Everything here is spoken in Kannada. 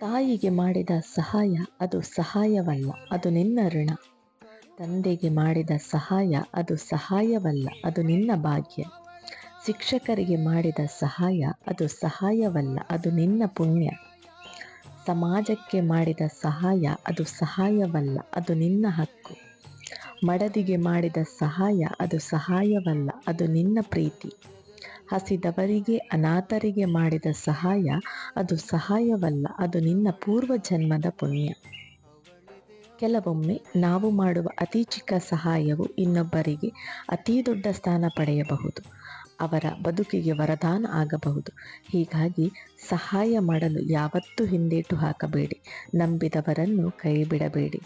ತಾಯಿಗೆ ಮಾಡಿದ ಸಹಾಯ, ಅದು ಸಹಾಯವಲ್ಲ, ಅದು ನಿನ್ನ ಋಣ. ತಂದೆಗೆ ಮಾಡಿದ ಸಹಾಯ, ಅದು ಸಹಾಯವಲ್ಲ, ಅದು ನಿನ್ನ ಭಾಗ್ಯ. ಶಿಕ್ಷಕರಿಗೆ ಮಾಡಿದ ಸಹಾಯ, ಅದು ಸಹಾಯವಲ್ಲ, ಅದು ನಿನ್ನ ಪುಣ್ಯ. ಸಮಾಜಕ್ಕೆ ಮಾಡಿದ ಸಹಾಯ, ಅದು ಸಹಾಯವಲ್ಲ, ಅದು ನಿನ್ನ ಹಕ್ಕು. ಮಡದಿಗೆ ಮಾಡಿದ ಸಹಾಯ, ಅದು ಸಹಾಯವಲ್ಲ, ಅದು ನಿನ್ನ ಪ್ರೀತಿ. ಹಸಿದವರಿಗೆ, ಅನಾಥರಿಗೆ ಮಾಡಿದ ಸಹಾಯ, ಅದು ಸಹಾಯವಲ್ಲ, ಅದು ನಿನ್ನ ಪೂರ್ವ ಜನ್ಮದ ಪುಣ್ಯ. ಕೆಲವೊಮ್ಮೆ ನಾವು ಮಾಡುವ ಅತಿ ಚಿಕ್ಕ ಸಹಾಯವು ಇನ್ನೊಬ್ಬರಿಗೆ ಅತಿ ದೊಡ್ಡ ಸ್ಥಾನ ಪಡೆಯಬಹುದು, ಅವರ ಬದುಕಿಗೆ ವರದಾನ ಆಗಬಹುದು. ಹೀಗಾಗಿ ಸಹಾಯ ಮಾಡಲು ಯಾವತ್ತೂ ಹಿಂದೇಟು ಹಾಕಬೇಡಿ, ನಂಬಿದವರನ್ನು ಕೈ ಬಿಡಬೇಡಿ